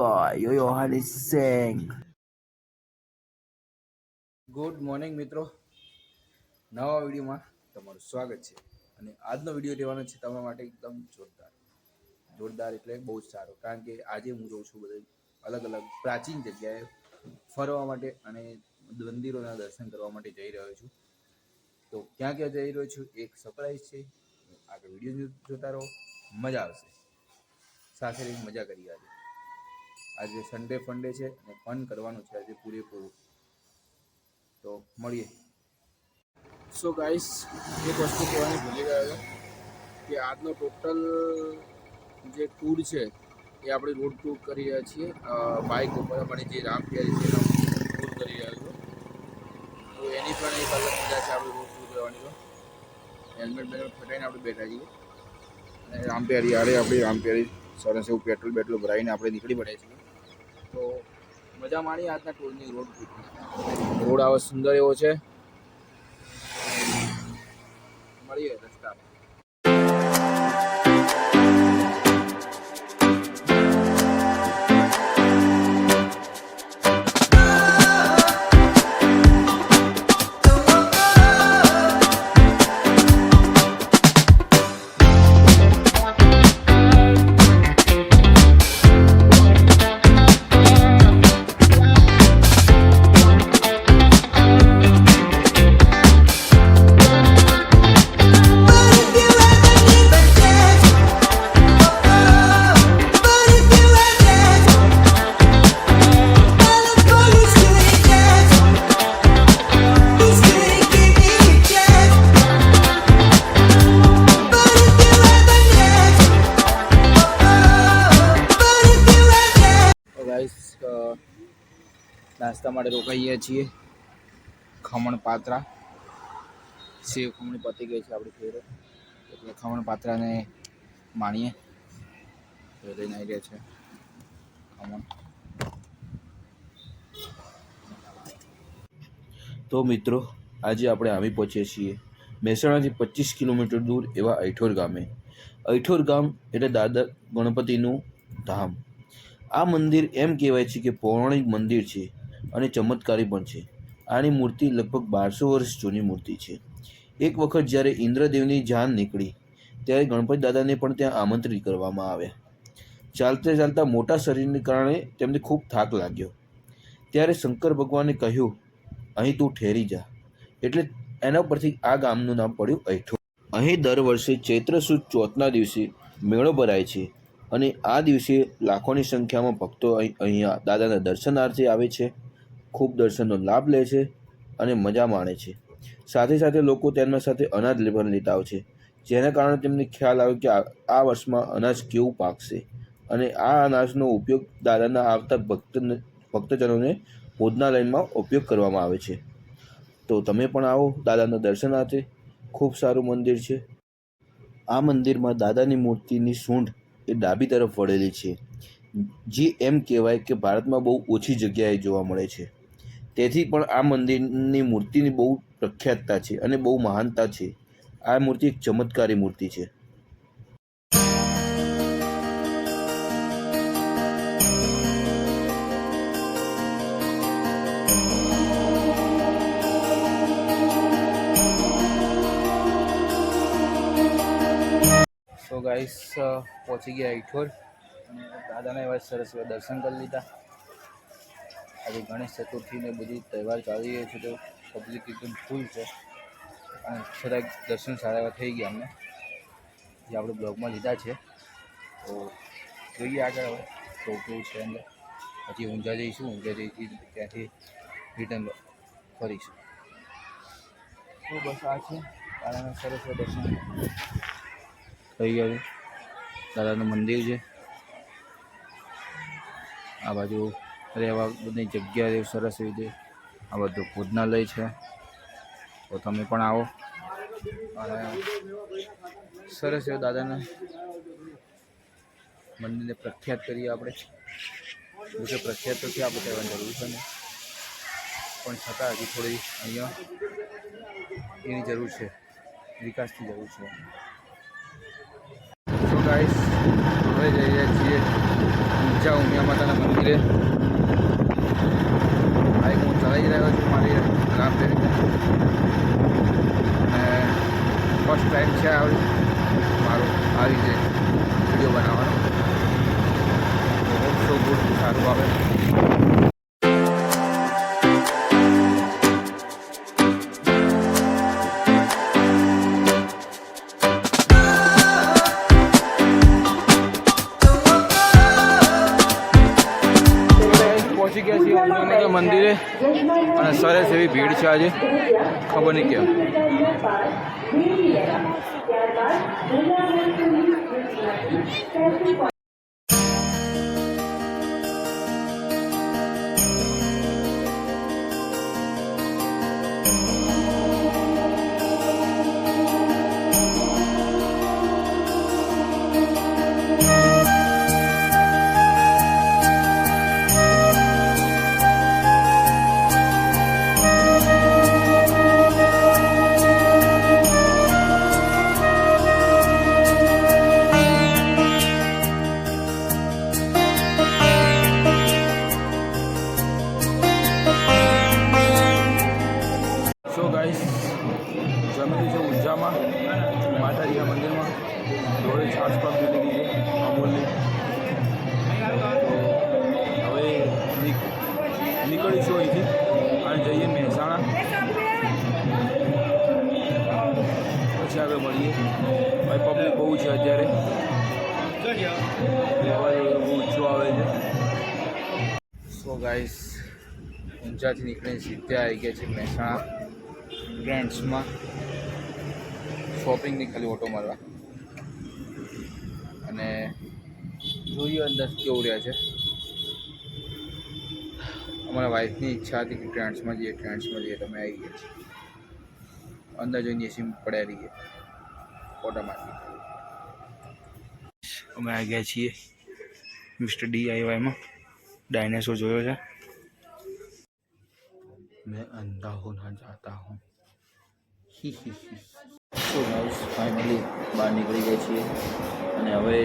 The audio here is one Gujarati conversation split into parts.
Hare Singh. ગુડ મોર્નિંગ મિત્રો. નવા વિડીયોમાં તમારું સ્વાગત છે. અને આજનો વીડિયો રહેવાનો છે તમારા માટે એકદમ જોરદાર. જોરદાર એટલે બહુ જ સારો. કારણ કે આજે હું જોઉં છું બધે અલગ અલગ પ્રાચીન જગ્યાએ ફરવા માટે અને મંદિરોના દર્શન કરવા માટે જઈ રહ્યો છું. તો ક્યાં ક્યાં જઈ રહ્યો છું એક સરપ્રાઈઝ છે. આગળ વીડિયો જોતા રહો. મજા આવશે. સાથે મજા કરી આજે. આજે સન્ડે ફંડે છે અને ફન કરવાનું છે આજે પૂરેપૂરું. તો મળીએ. સો ગાઈસ એક વસ્તુ કહેવાની ભૂલી ગયો હતો કે આજનો ટોટલ જે ટૂર છે એ આપણે રોડ ટૂર કરી રહ્યા છીએ. બાઇક ઉપર આપણે જે રામ પ્યારી છે ટૂર કરી રહ્યા છો તો એની પણ એક અલગ મજા છે આપણે રોડ ટૂર કરવાની તો. હેલ્મેટ બેલ્મેટ ફટાઈને આપણે બેઠા છીએ. અને રામ પ્યારી આડે આપણી રામપેરી સરસ એવું પેટ્રોલ બેટ્રોલ ભરાઈને આપણે નીકળી પડ્યા છીએ. તો મજા માણી આજના ટૂરની રોડ રોડ આવો સુંદર એવો છે. મળીએ રસ્તા માટે રોકાઈએ છીએ. ખમણ પાત્રા. સેવ ખમણી પતી ગઈ છે આપણી ફેરો એટલે ખમણ પાત્રાને માણીએ. તો લઈને આવી ગયા છે ખમણ. તો મિત્રો, આજે આપણે આવી પહોંચીએ છીએ મહેસાણાથી પચીસ કિલોમીટર દૂર એવા અઠોર ગામે. અઠોર ગામ એટલે દાદા ગણપતિનું ધામ. આ મંદિર એમ કહેવાય છે કે પૌરાણિક મંદિર છે. અને ચમત્કારી પણ છે. આની મૂર્તિ લગભગ બારસો વર્ષ જૂની મૂર્તિ છે. એક વખત જ્યારે ઇન્દ્રદેવની જાન નીકળી, ત્યારે ગણપતિ દાદાને પણ ત્યાં આમંત્રિત કરવામાં આવ્યા. ચાલતા ચાલતા મોટા શરીરને કારણે તેમને ખૂબ થાક લાગ્યો. ત્યારે શંકર ભગવાને કહ્યું, અહીં તું ઠેરી જા. એટલે એના પરથી આ ગામનું નામ પડ્યું અહીઠું અહીં દર વર્ષે ચૈત્ર સુદ ચોથના દિવસે મેળો ભરાય છે અને આ દિવસે લાખોની સંખ્યામાં ભક્તો અહીં અહીંયા દાદાના દર્શનાર્થે આવે છે. ખૂબ દર્શનનો લાભ લે છે અને મજા માણે છે. સાથે સાથે લોકો તેમના સાથે અનાજ પણ લેતા આવે છે, જેના કારણે તેમને ખ્યાલ આવે કે આ વર્ષમાં અનાજ કેવું પાકશે અને આ અનાજનો ઉપયોગ દાદાના આવતા ભક્ત ભક્તજનોને ભોજનાલયમાં ઉપયોગ કરવામાં આવે છે. તો તમે પણ આવો દાદાના દર્શનાર્થે ખૂબ સારું મંદિર છે. આ મંદિરમાં દાદાની મૂર્તિની સૂંઢ એ ડાબી તરફ વળેલી છે, જે એમ કહેવાય કે ભારતમાં બહુ ઓછી જગ્યાએ જોવા મળે છે. તેથી પણ આ મંદિરની મૂર્તિની બહુ પ્રખ્યાતતા છે અને બહુ મહાનતા છે. આ મૂર્તિ એક ચમત્કારી મૂર્તિ છે. સો ગાઈસ પહોંચી ગયા ઈઠોર. અને દાદાના એવા સરસ દર્શન કરી લીધા. આજે ગણેશ ચતુર્થીને બધી તહેવાર ચાલી રહ્યો છે તો પબ્લિક એકદમ ફૂલ છે. અને છતાં દર્શન સારા એવા થઈ ગયા અમને જે આપણે બ્લોગમાં લીધા છે. તો જોઈએ આગળ હવે તો કેવું છે અંદર પછી ઊંઝા જઈશું ઊંઝા જઈથી ત્યાંથી રિટર્ન ફરીશું તો બસ આ છે. દાદાના સરસ દર્શન. થઈ ગયા છે. દાદાનું મંદિર છે. આ બાજુ રહેવા બધી જગ્યા એવી સરસ રીતે આ બધું ભોજનાલય છે. તો તમે પણ આવો. અને સરસ એવું દાદાના મંદિરને પ્રખ્યાત કરીએ આપણે. જોકે પ્રખ્યાત તો છે આપણે કહેવાની જરૂર છે ને પણ છતાં હજી થોડી અહીંયા એની જરૂર છે. વિકાસની જરૂર છે. સો ગાઈસ હવે છીએ ઊંચા ઉમિયા માતાના મંદિરે. આવી રહ્યો છું. મારી રામદેવી અને ફર્સ્ટ ટાઈમ છે આવી મારું આવી છે વીડિયો બનાવવાનો. બહુ સો ગુડ સારું આવે. છે ગયા છીએ મંદિરે અને સરસ એવી ભીડ છે આજે. ખબર નહીં કેમ. આગળ મળીએ. ભાઈ, પબ્લિક બહુ છે અત્યારે. બહુ ઊંચો આવે છે. સો ગાઈસ ઊંચાથી નીકળીને સીધા આવી ગયા છે મહેસાણા બ્રાન્ડ્સમાં. શોપિંગની ખાલી ઓટો મારવા. અને જોઈએ અંદર કેવું રહ્યા છે. અમારા વાઇફની ઈચ્છા હતી કે ટ્રેન્ડ્સમાં જઈએ ટ્રેન્ડ્સમાં જઈએ તમે આવી ગયા છીએ. અંદર જોઈને એસી પડ્યા રહીએ અમે આ ગયા છીએ મિસ્ટર ડીઆઈવાયમાં ડાયનાસોર જોયો છે. મેં અંધા હો ના જાતા હું. સો ગાઈસ ફાઇનલી બહાર નીકળી ગયા છીએ. અને હવે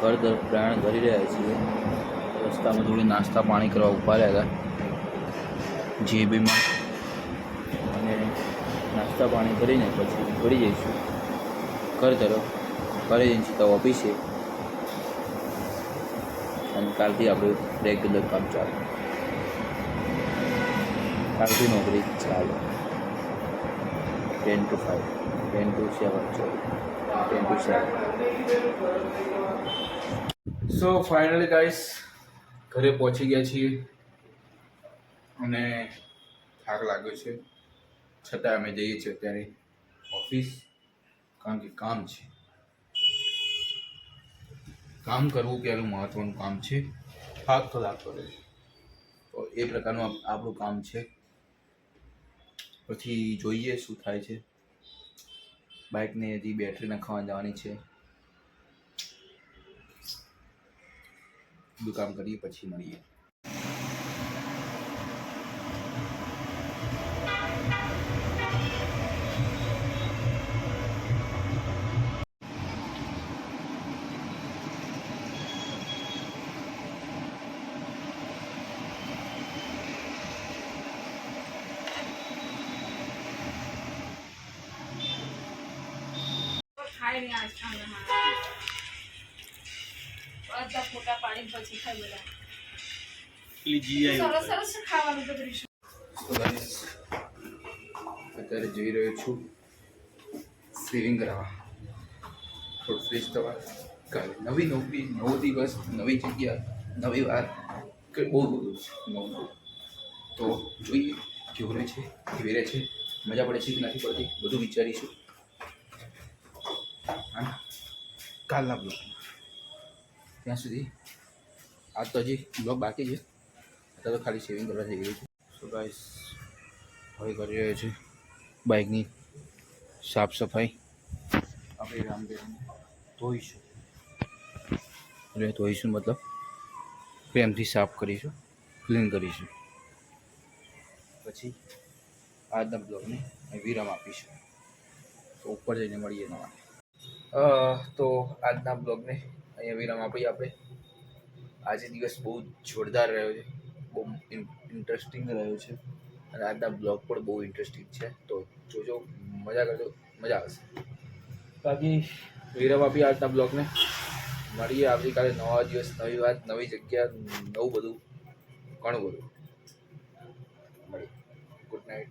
ઘર દર પ્રયાણ કરી રહ્યા છીએ. રસ્તામાં થોડી નાસ્તા પાણી કરવા ઊભા રહ્યા હતા. જે બીમાં નાસ્તા પાણી કરીને પછી નીકળી જઈશું. ઘર તરફ ઘરે જઈને સીધા ઓફિસે અને કાલથી આપણું રેગ્યુલર કામ ચાલુ. કાલથી નોકરી ચાલુ. Ten two five ten two seven ten two seven so finally guys ઘરે પહોંચી ગયા છીએ. અને થાક લાગ્યો છે. છતાં અમે જઈએ છીએ અત્યારે ઓફિસ કારણ કે કામ છે. કામ કરવું પહેલું મહત્વનું કામ છે? તો લાગતો રહે. તો એ પ્રકારનું આપણું કામ છે. પછી જોઈએ શું થાય છે. બાઇકને હજી બેટરી નાખવા જવાની છે. બધું કામ કરીએ પછી મળીએ ખાય નહીં આજ ખાના પાડીને પછી ખાય બધા. સરસ સરસ ખાવાનું તો ગાઈસ અત્યારે જઈ રહ્યો છું સેવિંગ કરાવવા થોડું ફ્રેશ થવા. કાલે નવી નોકરી નવો દિવસ નવી જગ્યા નવી વાત. કે બહુ બધું છે નવું નવું તો જોઈએ કેવું રહે છે કેવી રહે છે. મજા પડે છે કે નથી પડતી બધું વિચારીશું. કાલના બ્લોક ત્યાં સુધી આજ તો હજી બ્લોગ બાકી છે. અત્યારે તો ખાલી સેવિંગ કરવા જઈ રહ્યું છે. સો ગાઈસ હવે કરી રહ્યો છે. બાઇકની સાફ સફાઈ. આપણે રામદેવને ધોઈશું. એટલે ધોઈશું મતલબ. પ્રેમથી સાફ કરીશું ક્લીન કરીશું. પછી આજના બ્લોગને અહીં વિરામ આપીશું. તો ઉપર જઈને મળીએ નવા. અ, તો આજના બ્લોગને અહીંયા વિરામ આપીએ આપણે. આજે દિવસ બહુ જોરદાર રહ્યો છે. બહુ ઇન્ટરેસ્ટિંગ રહ્યો છે. અને આજના બ્લોગ પણ બહુ ઇન્ટરેસ્ટિંગ છે. તો જોજો, મજા કરજો, મજા આવશે. બાકી વિરામ આપી આજના બ્લોગને મળીએ આવતીકાલે નવા દિવસ, નવી વાત, નવી જગ્યા, નવું બધું. ઘણું બધું. મળીએ. Good night